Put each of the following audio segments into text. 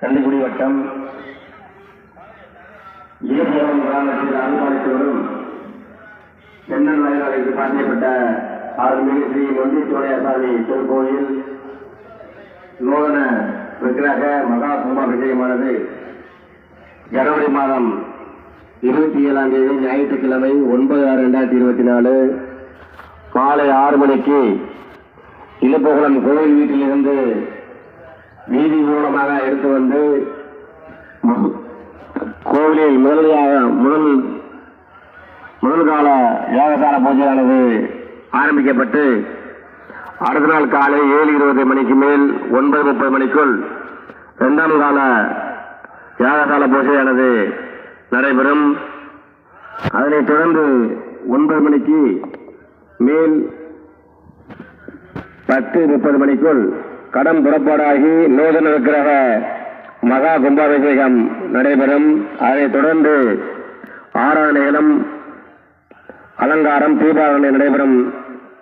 கள்ளிக்குடி வட்டம் ஈசியம் கிராமத்தில் அனுமானித்து வரும் தென்னன் வயலாளிக்கு பாண்டியப்பட்ட அருள்மிகு ஸ்ரீ நொண்டி சோழையாசாமி திருக்கோயில் நூதன விக்கிரக மகா கும்பாபிஷேகமானது ஜனவரி மாதம் இருபத்தி ஏழாம் தேதி ஞாயிற்றுக்கிழமை ஒன்பது ஆறு ரெண்டாயிரத்தி இருபத்தி நாலு காலை ஆறு மணிக்கு இழுப்புகுளம் கோவில் வீட்டிலிருந்து நீதி மூலமாக எடுத்து வந்து கோவிலில் முதலியாக முதல் முதல் கால யாகசால பூஜையானது ஆரம்பிக்கப்பட்டு அடுத்த நாள் காலை ஏழு இருபது மணிக்கு மேல் ஒன்பது முப்பது மணிக்குள் இரண்டாம் கால யாகசால பூஜையானது நடைபெறும். அதனைத் தொடர்ந்து ஒன்பது மணிக்கு மேல் பத்து முப்பது மணிக்குள் கடம் புறப்பாடாகி நூதன விக்கிரக மகா கும்பாபிஷேகம் நடைபெறும். அதை தொடர்ந்து ஆராதனைகளும் அலங்காரம் தீபாவளி நடைபெறும்.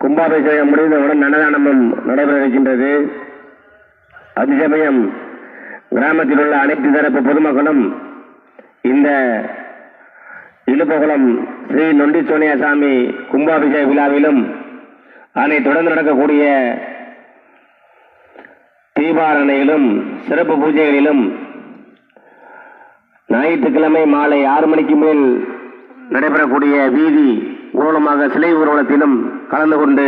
கும்பாபிஷேகம் முடிந்தவுடன் அன்னதானமும் நடைபெற இருக்கின்றது அதேசமயம் கிராமத்தில் உள்ள அனைத்து தரப்பு பொதுமக்களும் இந்த இழுப்பகுளம் ஸ்ரீ நொண்டி சோனியாசாமி கும்பாபிஷேக விழாவிலும் அதனை தொடர்ந்து நடக்கக்கூடிய தீபாரணையிலும் சிறப்பு பூஜைகளிலும் ஞாயிற்றுக்கிழமை மாலை ஆறு மணிக்கு மேல் நடைபெறக்கூடிய வீதி ஊர்வலமாக சிலை ஊர்வலத்திலும் கலந்து கொண்டு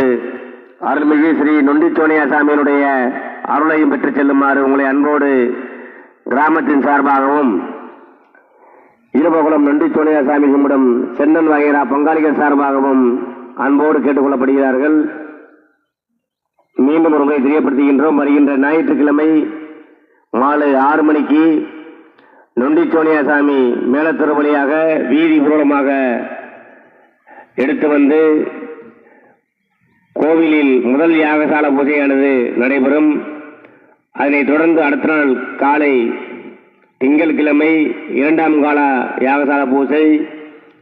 அருள்மிகு ஸ்ரீ நொண்டி சோனியாசாமியினுடைய அருளையும் பெற்றுச் செல்லுமாறு உங்களை அன்போடு கிராமத்தின் சார்பாகவும் இருபகுளம் நொண்டி சோனியாசாமி கும்பிடும் சென்னன் வகைரா பங்காளிகள் சார்பாகவும் அன்போடு கேட்டுக்கொள்ளப்படுகிறார்கள். மீண்டும் ஒரு முறை தெரியப்படுத்துகின்றோம். வருகின்ற ஞாயிற்றுக்கிழமை மாலை ஆறு மணிக்கு நொண்டி சோனியாசாமி மேலத்தொரு வழியாக வீதி ஊர்வலமாக எடுத்து வந்து கோவிலில் முதல் யாகசால பூஜையானது நடைபெறும். அதனைத் தொடர்ந்து அடுத்த நாள் காலை திங்கட்கிழமை இரண்டாம் கால யாகசால பூஜை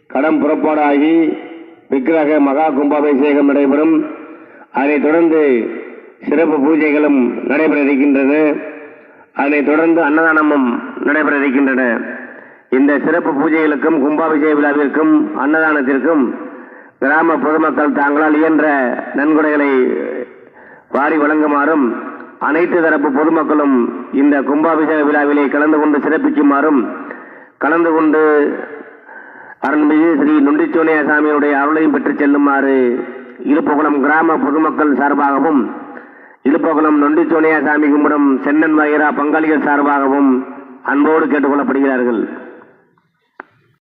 கடம் புறப்பாடாகி விக்கிரக மகா கும்பாபிஷேகம் நடைபெறும். அதனைத் தொடர்ந்து சிறப்பு பூஜைகளும் நடைபெற இருக்கின்றன அதனைத் தொடர்ந்து அன்னதானமும் நடைபெற இருக்கின்றன இந்த சிறப்பு பூஜைகளுக்கும் கும்பாபிஷேக விழாவிற்கும் அன்னதானத்திற்கும் கிராம பொதுமக்கள் தாங்களால் இயன்ற நன்கொடைகளை வாரி வழங்குமாறும் அனைத்து தரப்பு பொதுமக்களும் இந்த கும்பாபிஷேக விழாவிலே கலந்து கொண்டு சிறப்பிக்குமாறும் கலந்து கொண்டு அருள்மிகு ஸ்ரீ நொண்டிச்சோனியா சாமியுடைய அருளையும் பெற்றுச் செல்லுமாறு இருப்புகுளம் கிராம பொதுமக்கள் சார்பாகவும் இழுப்பகுளம் நொண்டிச்சோனியா சாமி கும்பிடும் சென்னன் வகைரா பங்காளிகள் சார்பாகவும் அன்போடு கேட்டுக்கொள்ளப்படுகிறார்கள்.